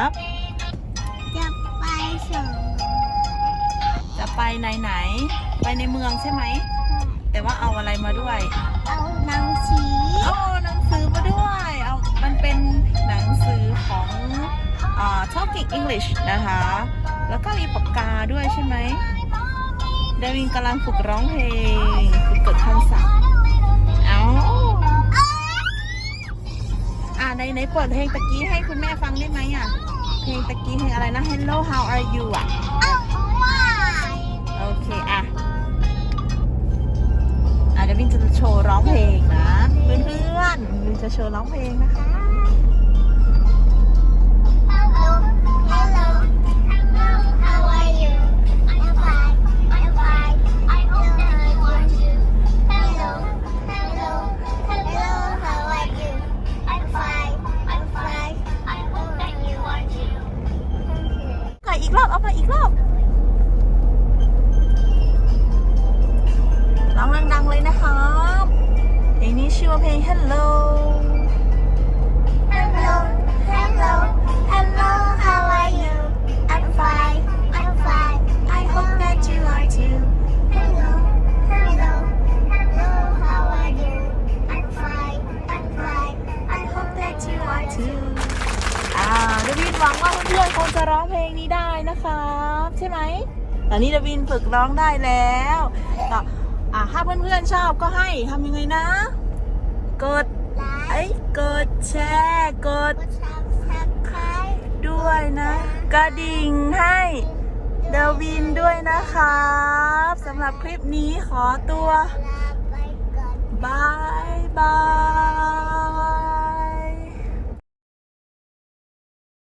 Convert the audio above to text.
ครับ จะไปสวนจะไปไหนไหน ไปในเมืองใช่ไหม แต่ว่าเอาอะไรมาด้วย เอาหนังสือโอ้หนังสือมาด้วย เอา มันเป็นหนังสือของอ่า Talking English นะคะ แล้วก็มีปากกาด้วยใช่ไหมเดวินกำลังฝึกร้องเพลงฝึกเกิดคำศัพท์ ในในเปิดเพลงตะกี้ให้คุณแม่ฟังได้ไหมอะ เพลงตะกี้เพลงอะไรนะ Hello how are you อะ โอเคอะอะเดี๋ยววินจะโชว์ร้องเพลงนะ เพื่อนๆวินจะโชว์ร้องเพลงนะคะ ก่อนอีกรอบ เอามาอีกรอบร้องดังๆเลยนะครับเพลงนี้ชื่อว่าเพลง Hello, ดวินหวังว่าเพื่อนๆคงจะร้องเพลงนี้ได้นะครับใช่ไหมตอนนี้เดวินฝึกร้องได้แล้วก็อ่าถ้าเพื่อนๆชอบก็ให้ทำยังไงนะ กดไลค์กดแชร์กดกด subscribe ด้วยนะ กระดิ่งให้เดวินด้วยนะครับสำหรับคลิปนี้ขอตัวลาไปก่อนบายบาย